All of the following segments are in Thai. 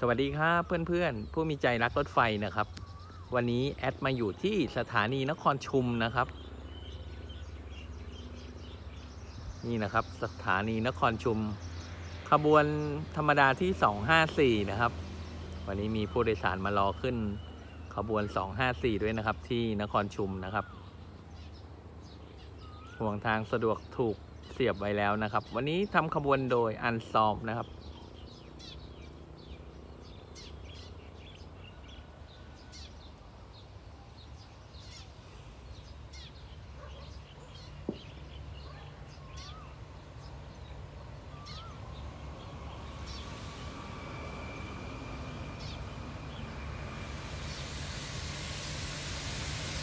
สวัสดีครับเพื่อนๆ ผู้มีใจรักรถไฟนะครับ วันนี้แอดมาอยู่ที่สถานีนครชุมนะครับ นี่นะครับสถานีนครชุม ขบวนธรรมดาที่ 254 นะครับ วันนี้มีผู้โดยสารมารอขึ้น ขบวน 254 ด้วยนะครับ ที่นครชุมนะครับ ห่วงทางสะดวกถูกเสียบไว้แล้วนะครับ วันนี้ทำขบวนโดยอันซอมนะครับ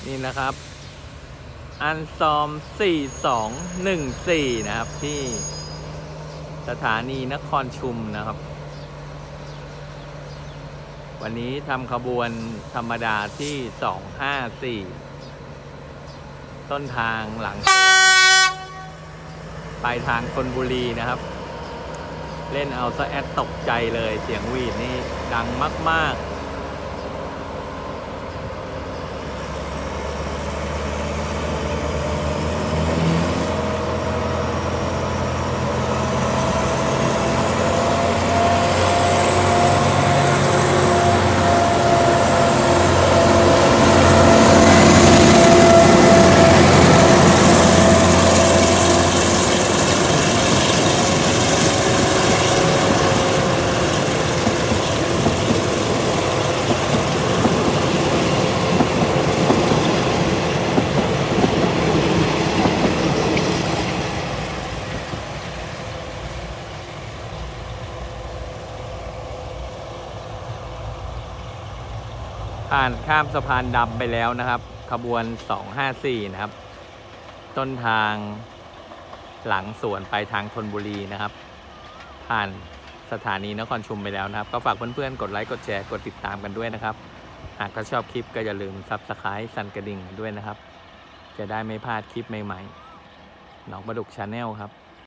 นี่นะครับ อันซอม 4214 นะครับ ที่สถานีนครชุมนะครับ วันนี้ทำขบวนธรรมดาที่ 254 ต้นทางหลังปลายทางคนบุรีนะครับ เล่นเอาซะแอดตกใจเลยเสียงวีดนี่ดังมาก ๆ ผ่านข้ามสะพานดำไปแล้วนะครับ ขบวน 254 นะครับ ต้นทางหลังสวนไปทางธนบุรีนะครับ ผ่านสถานีนครชุมไปแล้วนะครับ ก็ฝากเพื่อนๆ กดไลค์ กดแชร์ กดติดตามกันด้วยนะครับ หากชอบคลิปก็อย่าลืมซับสไครต์สั่นกระดิ่งด้วยนะครับ จะได้ไม่พลาดคลิปใหม่ๆน้องประดุกชาแนลครับ